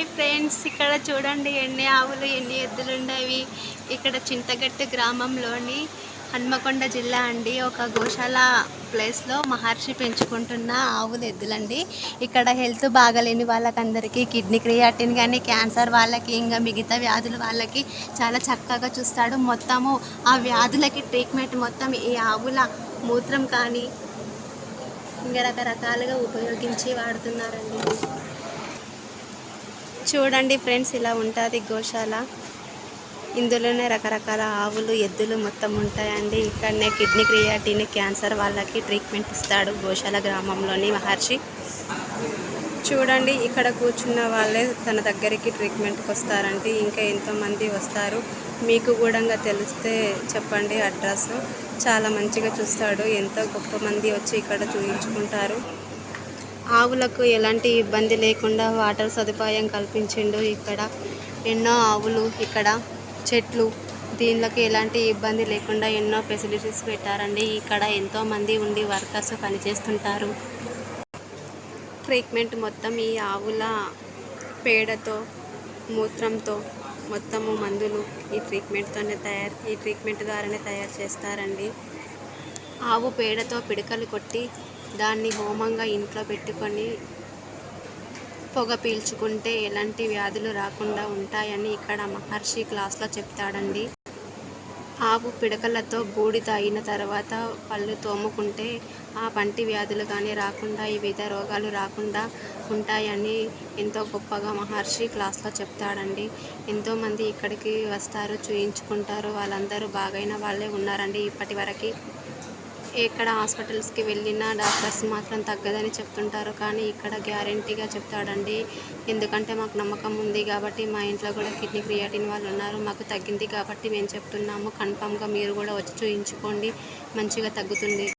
Hi friends ఇక్కడ చూడండి ఎన్ని ఆవులు ఎన్ని ఎద్దులు ఉండేవి. ఇక్కడ చింతగట్టు గ్రామంలోని హన్మకొండ జిల్లా అండి. ఒక గోశాల ప్లేస్లో మహర్షి పెంచుకుంటున్న ఆవులు ఎద్దులండి. ఇక్కడ హెల్త్ బాగాలేని వాళ్ళకందరికీ కిడ్నీ క్రియాటిన్ కానీ క్యాన్సర్ వాళ్ళకి ఇంకా మిగతా వ్యాధులు వాళ్ళకి చాలా చక్కగా చూస్తాడు. మొత్తము ఆ వ్యాధులకి ట్రీట్మెంట్ మొత్తం ఈ ఆవుల మూత్రం కానీ ఇంకా రకరకాలుగా ఉపయోగించి వాడుతున్నారండి. చూడండి ఫ్రెండ్స్ ఇలా ఉంటుంది గోశాల. ఇందులోనే రకరకాల ఆవులు ఎద్దులు మొత్తం ఉంటాయండి. ఇక్కడనే కిడ్నీ క్రియాటిన్ క్యాన్సర్ వాళ్ళకి ట్రీట్మెంట్ ఇస్తాడు గోశాల గ్రామంలోని మహర్షి. చూడండి ఇక్కడ కూర్చున్న వాళ్ళే తన దగ్గరికి ట్రీట్మెంట్కి వస్తారండి. ఇంకా ఎంతోమంది వస్తారు. మీకు కూడా తెలిస్తే చెప్పండి అడ్రస్. చాలా మంచిగా చూస్తాడు. ఎంతో గొప్ప మంది వచ్చి ఇక్కడ చూపించుకుంటారు ఆవులకు ఎలాంటి ఇబ్బంది లేకుండా వాటర్ సదుపాయం కల్పించిండు ఇక్కడ. ఎన్నో ఆవులు ఇక్కడ. చెట్లు. దీనిలోకి ఎలాంటి ఇబ్బంది లేకుండా ఎన్నో ఫెసిలిటీస్ పెట్టారండి. ఇక్కడ ఎంతోమంది ఉండి వర్కర్స్ పనిచేస్తుంటారు. ట్రీట్మెంట్ మొత్తం ఈ ఆవుల పేడతో మూత్రంతో మొత్తము మందులు ఈ ట్రీట్మెంట్తోనే తయారు ఈ ట్రీట్మెంట్ ద్వారానే తయారు చేస్తారండి. ఆవు పేడతో పిడకలు కొట్టి దాన్ని హోమంగా ఇంట్లో పెట్టుకొని పొగ పీల్చుకుంటే ఎలాంటి వ్యాధులు రాకుండా ఉంటాయని ఇక్కడ మహర్షి క్లాస్లో చెప్తాడండి. ఆవు పిడకలతో బూడిద అయిన తర్వాత పళ్ళు తోముకుంటే ఆ పంటి వ్యాధులు కానీ రాకుండా వివిధ రోగాలు రాకుండా ఉంటాయని ఎంతో గొప్పగా మహర్షి క్లాస్లో చెప్తాడండి. ఎంతోమంది ఇక్కడికి వస్తారు చూయించుకుంటారు. వాళ్ళందరూ బాగైన వాళ్ళే ఉన్నారండి ఇప్పటి వరకు. ఎక్కడ హాస్పిటల్స్కి వెళ్ళినా డాక్టర్స్ మాత్రం తగ్గదని చెప్తుంటారు. కానీ ఇక్కడ గ్యారంటీగా చెప్తాడండి. ఎందుకంటే మాకు నమ్మకం ఉంది కాబట్టి మా ఇంట్లో కూడా కిడ్నీ క్రియాటిన్ వాళ్ళు ఉన్నారు. మాకు తగ్గింది కాబట్టి మేము చెప్తున్నాము. కన్ఫామ్గా మీరు కూడా వచ్చి చూయించుకోండి. మంచిగా తగ్గుతుంది.